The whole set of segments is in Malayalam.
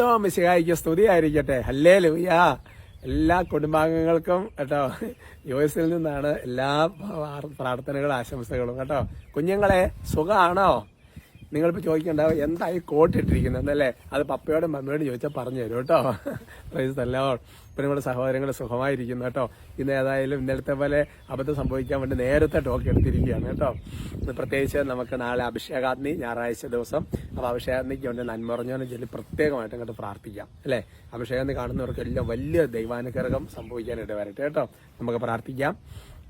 ഈശോ മിശിഹായിക്ക് സ്തുതിയായിരിക്കട്ടെ. ഹല്ലേ ലൂയ എല്ലാ കുടുംബാംഗങ്ങൾക്കും കേട്ടോ യു എസിൽ നിന്നാണ് എല്ലാ പ്രാർത്ഥനകളും ആശംസകളും കേട്ടോ. കുഞ്ഞുങ്ങളെ സുഖമാണോ നിങ്ങളിപ്പോൾ ചോദിക്കണ്ടാവും എന്തായി കോട്ട് ഇട്ടിരിക്കുന്നുണ്ട് അല്ലേ? അത് പപ്പയോടും മമ്മയോടും ചോദിച്ചാൽ പറഞ്ഞു തരും കേട്ടോ. പ്രൈസ് തല്ലോ ഇപ്പം നമ്മുടെ സഹോദരങ്ങൾ സുഖമായിരിക്കുന്നു കേട്ടോ. ഇന്ന് ഏതായാലും ഇന്നലത്തെ പോലെ അബദ്ധം സംഭവിക്കാൻ വേണ്ടി നേരത്തെ ടോക്ക് എടുത്തിരിക്കുകയാണ് കേട്ടോ. പ്രത്യേകിച്ച് നമുക്ക് നാളെ അഭിഷേകാഗ്നി ഞായറാഴ്ച ദിവസം. അപ്പോൾ അഭിഷേകാഗ്നിക്ക് വേണ്ടി നന്മറഞ്ഞോനെ ചൊല്ലി പ്രത്യേകമായിട്ട് അങ്ങോട്ട് പ്രാർത്ഥിക്കാം അല്ലേ? അഭിഷേകാഗ്നി കാണുന്നവർക്കെല്ലാം വലിയ ദൈവാനുഗ്രഹം സംഭവിക്കാനായിട്ട് വരട്ടെ കേട്ടോ. നമുക്ക് പ്രാർത്ഥിക്കാം.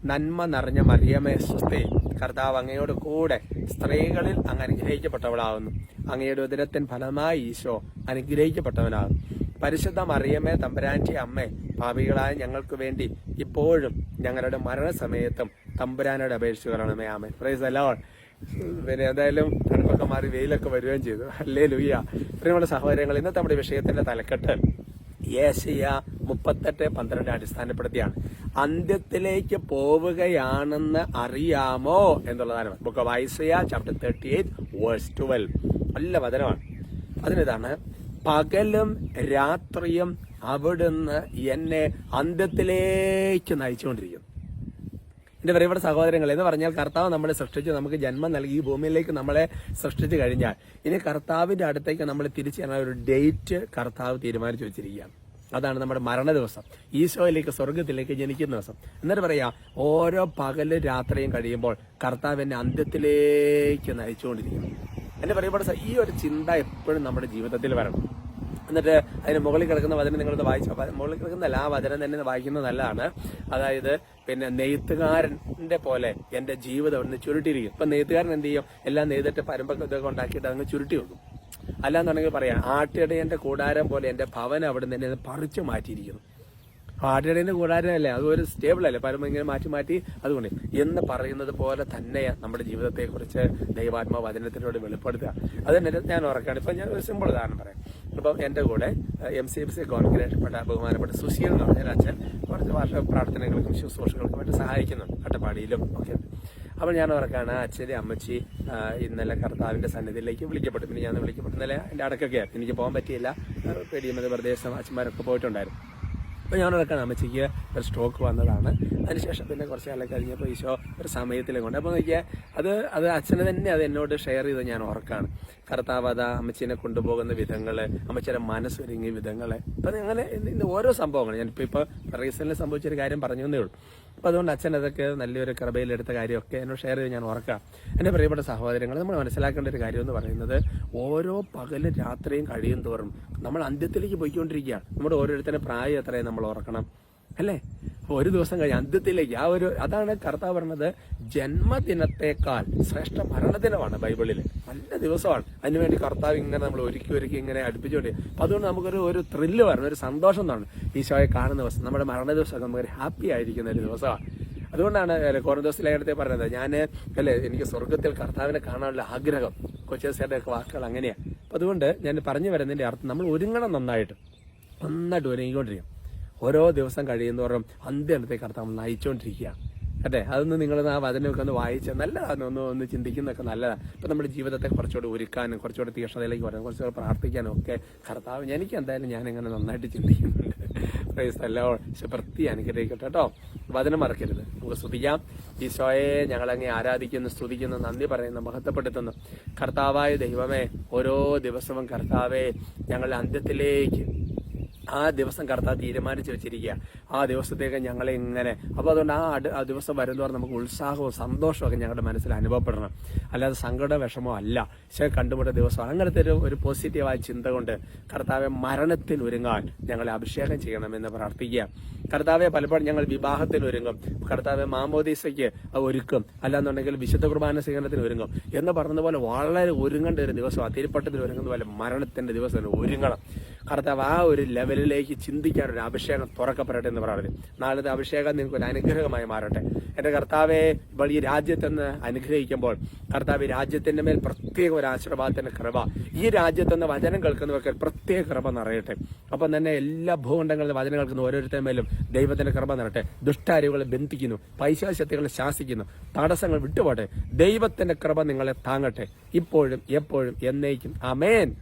നന്മ നിറഞ്ഞ മറിയമേ സ്വസ്തി. കർത്താവ് അങ്ങയോട് കൂടെ സ്ത്രീകളിൽ അങ്ങ് അനുഗ്രഹിക്കപ്പെട്ടവളാകുന്നു. അങ്ങയുടെ ഉദരത്തിൻ ഫലമായി ഈശോ അനുഗ്രഹിക്കപ്പെട്ടവനാകും പരിശുദ്ധ മറിയമേ തമ്പുരാന്റെ അമ്മേ പാപികളായ ഞങ്ങൾക്ക് വേണ്ടി ഇപ്പോഴും ഞങ്ങളുടെ മരണസമയത്തും തമ്പുരാനോട് അപേക്ഷിച്ചു കൊള്ളണമേ. പ്രൈസ് അലോൺ പിന്നെ എന്തായാലും തണുപ്പൊക്കെ മാറി വെയിലൊക്കെ വരികയും ചെയ്തു. അല്ലേ ലുയ്യ പ്രിയമുള്ള സഹോദരങ്ങൾ ഇന്നത്തെ നമ്മുടെ വിഷയത്തിന്റെ തലക്കെട്ട് ഏഷ്യ മുപ്പത്തെട്ട് പന്ത്രണ്ട് അടിസ്ഥാനപ്പെടുത്തിയാണ്. അന്ത്യത്തിലേക്ക് പോവുകയാണെന്ന് അറിയാമോ എന്നുള്ളതാണ്. Book of Isaiah chapter thirty eight verse twelve നല്ല വചനമാണ്. അതിനിതാണ് പകലും രാത്രിയും അവിടുന്ന് എന്നെ അന്ത്യത്തിലേക്ക് നയിച്ചുകൊണ്ടിരിക്കുന്നു. എന്റെ പ്രിയപ്പെട്ട സഹോദരങ്ങൾ എന്ന് പറഞ്ഞാൽ കർത്താവ് നമ്മളെ സൃഷ്ടിച്ച്. നമുക്ക് ജന്മം നൽകി ഈ ഭൂമിയിലേക്ക് നമ്മളെ സൃഷ്ടിച്ചു കഴിഞ്ഞാൽ ഇനി കർത്താവിന്റെ അടുത്തേക്ക് നമ്മൾ തിരിച്ചു ഒരു ഡേറ്റ് കർത്താവ് തീരുമാനിച്ചു വെച്ചിരിക്കുകയാണ്. അതാണ് നമ്മുടെ മരണ ദിവസം ഈശോയിലേക്ക് സ്വർഗത്തിലേക്ക് ജനിക്കുന്ന ദിവസം. എന്നിട്ട് പറയാ ഓരോ പകൽ രാത്രിയും കഴിയുമ്പോൾ കർത്താവ് എന്നെ അന്ത്യത്തിലേക്ക് നയിച്ചുകൊണ്ടിരിക്കുന്നു എന്റെ പറയുമ്പോൾ ഈ ഒരു ചിന്ത എപ്പോഴും നമ്മുടെ ജീവിതത്തിൽ വരണം. എന്നിട്ട് അതിന് മുകളിൽ കിടക്കുന്ന വചനം നിങ്ങളത് വായിച്ച മുകളിൽ കിടക്കുന്നതല്ല ആ വചനം തന്നെ വായിക്കുന്നത് നല്ലതാണ്. അതായത് പിന്നെ നെയ്ത്തുകാരന്റെ പോലെ എന്റെ ജീവിതം ഒന്ന് ചുരുട്ടിയിരിക്കും ഇപ്പൊ നെയ്ത്തുകാരൻ എന്ത് ചെയ്യും? എല്ലാം നെയ്തിട്ട് പരമ്പൊക്കെ ഉണ്ടാക്കിയിട്ട് അങ്ങ് ചുരുട്ടി വെക്കും. അല്ലാന്നുണ്ടെങ്കിൽ പറയാം ആട്ടിടയന്റെ കൂടാരം പോലെ എന്റെ ഭവനം അവിടെ നിന്ന് എന്നെ പറിച്ചു മാറ്റിയിരിക്കുന്നു. ആട്ടിടയന്റെ കൂടാരമല്ലേ അത് ഒരു സ്റ്റേബിൾ അല്ലേ? പരമ ഇങ്ങനെ മാറ്റി മാറ്റി അതുകൊണ്ട് എന്ന് പറയുന്നത് പോലെ തന്നെ നമ്മുടെ ജീവിതത്തെ കുറിച്ച് ദൈവാത്മാ വചനത്തിനോട് വെളിപ്പെടുത്തുക. അത് തന്നെ ഞാൻ ഓർക്കാണ് ഇപ്പൊ ഞാൻ ഒരു സിമ്പിൾ ഉദാഹരണം പറയാം. ഇപ്പം എന്റെ കൂടെ എം സി എഫ് സി കോൺഗ്രേഷപ്പെട്ട ബഹുമാനപ്പെട്ട സുശീൽ എന്ന് പറഞ്ഞ അച്ഛൻ കുറച്ച് വർഷ പ്രാർത്ഥനകൾക്കും ശുശ്രൂഷകൾക്കും ആയിട്ട് സഹായിക്കുന്നുണ്ട്. അട്ടപ്പാടിയിലും ഒക്കെ. അപ്പോൾ ഞാൻ ഓർക്കാണ് അച്ഛനും അമ്മച്ചി ഇന്നലെ കർത്താവിന്റെ സന്നിധിയിലേക്ക് വിളിക്കപ്പെട്ടു. പിന്നെ ഞാൻ വിളിക്കപ്പെട്ടു. ഇന്നലെ എന്റെ അടക്കൊക്കെയാണ് എനിക്ക് പോകാൻ പറ്റിയില്ല. പേടിയമത് പ്രദേശം അച്ഛന്മാരൊക്കെ പോയിട്ടുണ്ടായിരുന്നു. അപ്പോൾ ഞാൻ ഓർക്കാണ് അമ്മച്ചിക്ക് ഒരു സ്ട്രോക്ക് വന്നതാണ്. അതിനുശേഷം പിന്നെ കുറച്ച് കാലം കഴിഞ്ഞപ്പോൾ ഈശോ ഒരു സമയത്തിൽ കൊണ്ട്. അപ്പോൾ നോക്കിയാൽ അത് അത് അച്ഛനെ തന്നെ അത് എന്നോട് ഷെയർ ചെയ്ത് ഞാൻ ഓർക്കാണ് കർത്താവ് അത് അമ്മച്ചീനെ കൊണ്ടുപോകുന്ന വിധങ്ങൾ അമ്മച്ചിയുടെ മനസ്സൊരുങ്ങിയ വിധങ്ങൾ. അപ്പം അങ്ങനെ ഇന്ന് ഓരോ സംഭവങ്ങൾ. ഞാനിപ്പോൾ ഇപ്പോൾ റീസെന്റ് സംഭവിച്ചൊരു കാര്യം പറഞ്ഞു തന്നേ ഉള്ളൂ. അപ്പോൾ അതുകൊണ്ട് അച്ഛൻ അതൊക്കെ നല്ലൊരു കൃപയിലെടുത്ത കാര്യമൊക്കെ എന്നോട് ഷെയർ ചെയ്ത് ഞാൻ ഓർക്കാം എന്റെ പ്രിയപ്പെട്ട സഹോദരങ്ങൾ നമ്മൾ മനസ്സിലാക്കേണ്ട ഒരു കാര്യം എന്ന് പറയുന്നത് ഓരോ പകലും രാത്രിയും കഴിയും തോറും നമ്മൾ അന്ത്യത്തിലേക്ക് പോയിക്കൊണ്ടിരിക്കുകയാണ്. നമ്മുടെ ഓരോരുത്തരുടെ പ്രായം എത്രയും നമ്മൾ ഓർക്കണം. അല്ലേ? ഒരു ദിവസം കഴിഞ്ഞ് അന്ത്യത്തിലേക്ക് ആ ഒരു അതാണ് കർത്താവ് പറഞ്ഞത്. ജന്മദിനത്തെക്കാൾ ശ്രേഷ്ഠ മരണദിനമാണ് ബൈബിളിൽ നല്ല ദിവസമാണ്. അതിനുവേണ്ടി കർത്താവ് ഇങ്ങനെ നമ്മൾ ഒരുക്കി ഒരുക്കി ഇങ്ങനെ അടുപ്പിച്ചുകൊണ്ട്. അപ്പൊ അതുകൊണ്ട് നമുക്കൊരു ഒരു ത്രില്ല് വരണം ഒരു സന്തോഷം തന്നെ ഈശോയെ കാണുന്ന ദിവസം നമ്മുടെ മരണ ദിവസം നമുക്കൊരു ഹാപ്പി ആയിരിക്കുന്ന ഒരു ദിവസമാണ്. അതുകൊണ്ടാണ് കോറന്തോസ് ലേഖനത്തെ പറഞ്ഞത്. ഞാൻ അല്ലെ എനിക്ക് സ്വർഗത്തിൽ കർത്താവിനെ കാണാനുള്ള ആഗ്രഹം. കൊച്ചേസയുടെ ഒക്കെ വാക്കുകൾ അങ്ങനെയാണ് അപ്പൊ അതുകൊണ്ട് ഞാൻ പറഞ്ഞു വരുന്നതിന്റെ അർത്ഥം നമ്മൾ ഒരുങ്ങണം നന്നായിട്ട്. നന്നായിട്ട് ഒരുങ്ങിക്കൊണ്ടിരിക്കും ഓരോ ദിവസം കഴിയുന്നതോറും അന്ത്യത്തെ കർത്താവ് നയിച്ചുകൊണ്ടിരിക്കുക അതെ അതൊന്ന് നിങ്ങൾ ആ വചനമൊക്കെ ഒന്ന് വായിച്ച നല്ലതാണ്. ഒന്ന് ഒന്ന് ചിന്തിക്കുന്നതൊക്കെ നല്ലതാണ്. ഇപ്പം നമ്മുടെ ജീവിതത്തെ കുറച്ചുകൂടി ഒരുക്കാനും കുറച്ചുകൂടി തീക്ഷണതയിലേക്ക് വരാനും കുറച്ചുകൂടി പ്രാർത്ഥിക്കാനും ഒക്കെ കർത്താവ് എനിക്ക് എന്തായാലും ഞാൻ ഇങ്ങനെ നന്നായിട്ട് ചിന്തിക്കുന്നുണ്ട്. പ്രൈസ് അല്ലോ പ്രതി അനുഗ്രഹിക്കട്ടെ കേട്ടോ. വചനം മറക്കരുത്. നമുക്ക് സ്തുതിക്കാം. ഈശോയെ ഞങ്ങളങ്ങെ ആരാധിക്കുന്നു സ്തുതിക്കുന്നു നന്ദി പറയുന്നു മഹത്വപ്പെടുത്തുന്നു. കർത്താവായ ദൈവമേ ഓരോ ദിവസവും കർത്താവെ ഞങ്ങളുടെ അന്ത്യത്തിലേക്ക് ആ ദിവസം കർത്താവ് തീരുമാനിച്ചു വെച്ചിരിക്കുക. ആ ദിവസത്തേക്ക് ഞങ്ങൾ ഇങ്ങനെ. അപ്പോൾ അതുകൊണ്ട് ആ ആ ദിവസം വരുന്നതോടെ നമുക്ക് ഉത്സാഹവും സന്തോഷവും ഒക്കെ ഞങ്ങളുടെ മനസ്സിൽ അനുഭവപ്പെടണം. അല്ലാതെ സങ്കട വിഷമോ അല്ല. പക്ഷേ കണ്ടുമുട്ട ദിവസം അങ്ങനത്തെ ഒരു ഒരു പോസിറ്റീവായ ചിന്ത കൊണ്ട് കർത്താവെ മരണത്തിൽ ഒരുങ്ങാൻ ഞങ്ങളെ അഭിഷേകം ചെയ്യണമെന്ന് പ്രാർത്ഥിക്കുക. കർത്താവെ പലപ്പോഴും ഞങ്ങൾ വിവാഹത്തിൽ ഒരുങ്ങും. കർത്താവെ മാമോദീസയ്ക്ക് ഒരുക്കും. അല്ലാന്നുണ്ടെങ്കിൽ വിശുദ്ധ കുർബാന സ്വീകരണത്തിന് ഒരുങ്ങും. എന്ന് പറഞ്ഞതുപോലെ വളരെ ഒരുങ്ങേണ്ട ഒരു ദിവസം തിരുപ്പട്ടത്തിൽ ഒരുങ്ങുന്ന പോലെ മരണത്തിന്റെ ദിവസം ഒരുങ്ങണം. കർത്താവ് ആ ഒരു ലെവലിലേക്ക് ചിന്തിക്കാൻ ഒരു അഭിഷേകം തുറക്കപ്പെടട്ടെ എന്ന് പറയുന്നത് നാളത്തെ അഭിഷേകം നിങ്ങൾക്ക് ഒരു അനുഗ്രഹമായി മാറട്ടെ. എന്റെ കർത്താവെ ഇപ്പോൾ ഈ രാജ്യത്തെന്ന് അനുഗ്രഹിക്കുമ്പോൾ കർത്താവ് രാജ്യത്തിന്റെ മേൽ പ്രത്യേക ഒരു ആശീർവാദത്തിന്റെ കൃപ ഈ രാജ്യത്തെന്ന് വചനം കേൾക്കുന്നവർക്ക് പ്രത്യേക കൃപ നിറയട്ടെ. അപ്പം തന്നെ എല്ലാ ഭൂഖണ്ഡങ്ങളിലും വചനം കേൾക്കുന്ന ഓരോരുത്തരുടെ മേലും ദൈവത്തിന്റെ കൃപ നിറട്ടെ ദുഷ്ടാരികളെ ബന്ധിക്കുന്നു പൈശാശക്തികളെ ശാസിക്കുന്നു തടസ്സങ്ങൾ വിട്ടുപോട്ടെ. ദൈവത്തിന്റെ കൃപ നിങ്ങളെ താങ്ങട്ടെ. ഇപ്പോഴും എപ്പോഴും എന്നേക്കും. അമേൻ